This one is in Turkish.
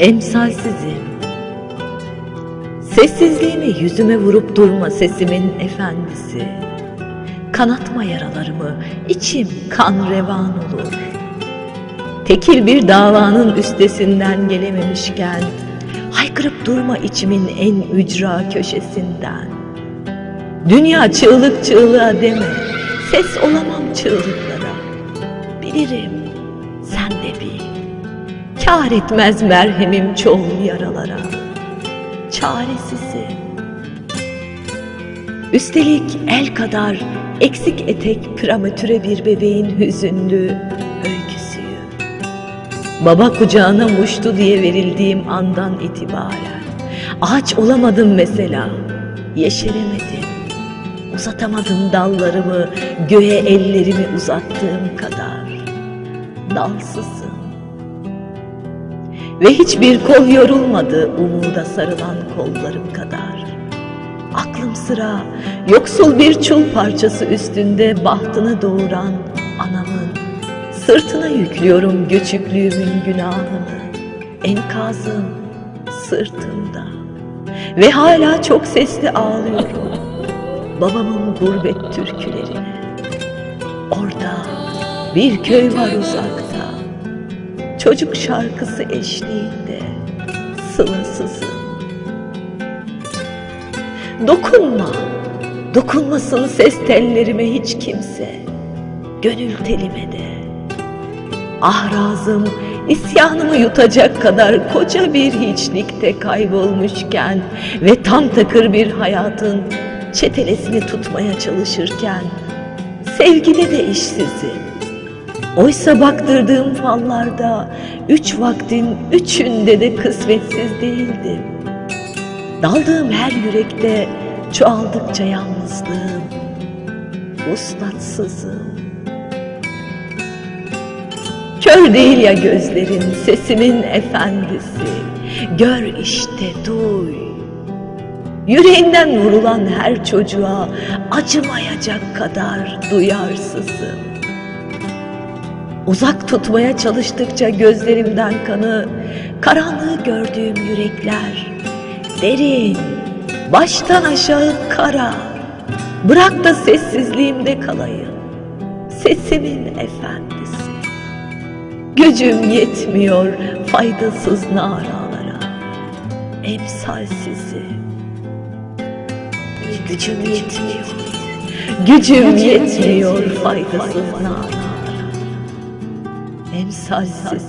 Emsalsizim. Sessizliğini yüzüme vurup durma sesimin efendisi. Kanatma yaralarımı, içim kan revan olur. Tekil bir davanın üstesinden gelememişken, haykırıp durma içimin en ücra köşesinden. Dünya çığlık çığlığa deme, ses olamam çığlıklara. Bilirim, sen de bil. Kâr etmez merhemim çoğul yaralara. Çaresizim. Üstelik el kadar eksik etek prematüre bir bebeğin hüzünlü öyküsüyüm. Baba kucağına muştu diye verildiğim andan itibaren. Ağaç olamadım mesela, yeşeremedim. Uzatamadım dallarımı, göğe ellerimi uzattığım kadar. Dalsızım. Ve hiçbir kol yorulmadı umuda sarılan kollarım kadar. Aklım sıra yoksul bir çul parçası üstünde bahtını doğuran anamın sırtına yüklüyorum göçüklüğümün günahını. Enkazım sırtımda ve hala çok sesli ağlıyorum babamın gurbet türkülerine. Orada bir köy var uzakta çocuk şarkısı eşliğinde sılasızım. Dokunma, dokunmasın ses tellerime hiç kimse, gönül telime de. Ahrazım isyanımı yutacak kadar koca bir hiçlikte kaybolmuşken ve tam takır bir hayatın çetelesini tutmaya çalışırken sevgide de işsizim. Oysa baktırdığım fallarda üç vaktin üçünde de kısmetsiz değildim. Daldığım her yürekte çoğaldıkça yalnızlığım, uslatsızım. Kör değil ya gözlerin sesimin efendisi, gör işte duy. Yüreğinden vurulan her çocuğa acımayacak kadar duyarsızım. Uzak tutmaya çalıştıkça gözlerimden kanı, karanlığı gördüğüm yürekler, derin, baştan aşağı kara. Bırak da sessizliğimde kalayım, sesimin efendisi. Gücüm yetmiyor faydasız naralara, emsalsizi. Gücüm yetmiyor, gücüm yetmiyor faydasız naralara emsalsiz